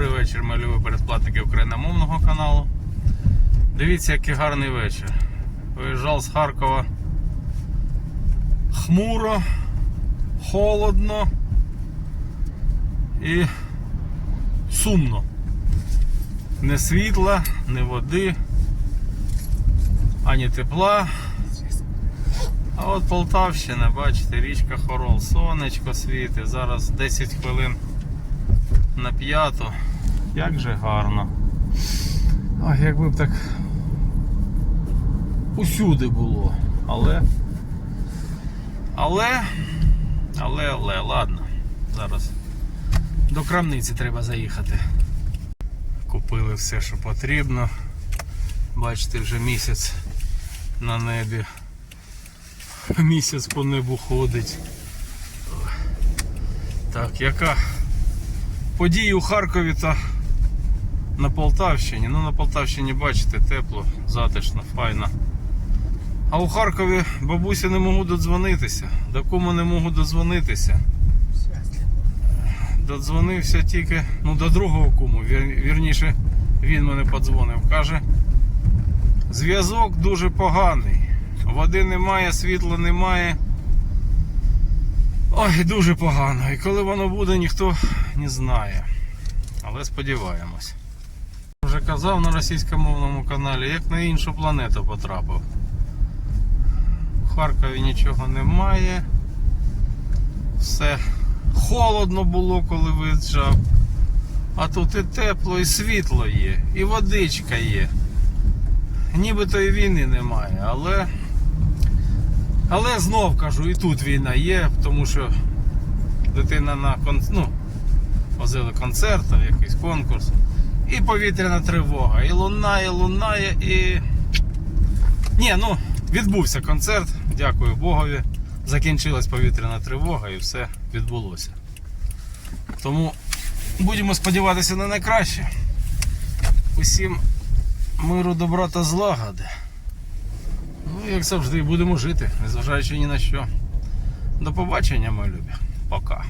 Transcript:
Добрий вечір, мої любі передплатники україномовного каналу. Дивіться, який гарний вечір. Виїжджав з Харкова хмуро, холодно і сумно. Не світла, не води, ані тепла. А от Полтавщина, бачите, річка Хорол, сонечко світить, зараз 10 хвилин на п'яту. Як же гарно. Ой, якби б так усюди було. Але. Але. Але, але, ладно. Зараз до крамниці треба заїхати. Купили все, що потрібно. Бачите, вже місяць на небі. Місяць по небу ходить. Так, яка події у Харкові та на Полтавщині. Ну на Полтавщині бачите, тепло, затишно, файно. А у Харкові бабусі не можу додзвонитися. До кому не можу додзвонитися. Додзвонився тільки ну, до другого. Вір- Вірніше, він мене подзвонив. Каже, зв'язок дуже поганий. Води немає, світла немає. Ой, дуже погано. І коли воно буде, ніхто не знає. Але сподіваємось. Вже казав на російськомовному каналі, як на іншу планету потрапив. У Харкові нічого немає. Все холодно було, коли виїжджав. А тут і тепло, і світло є, і водичка є. Нібито і війни немає, але. Але знов кажу, і тут війна є, тому що дитина на ну, возили концерт, якийсь конкурс. І повітряна тривога. І лунає, лунає, і. Ні, ну, відбувся концерт, дякую Богові. Закінчилась повітряна тривога і все відбулося. Тому будемо сподіватися на найкраще. Усім миру, добра та злагоди. Ну, як завжди, будемо жити, незважаючи ні на що. До побачення, мої любі. Пока.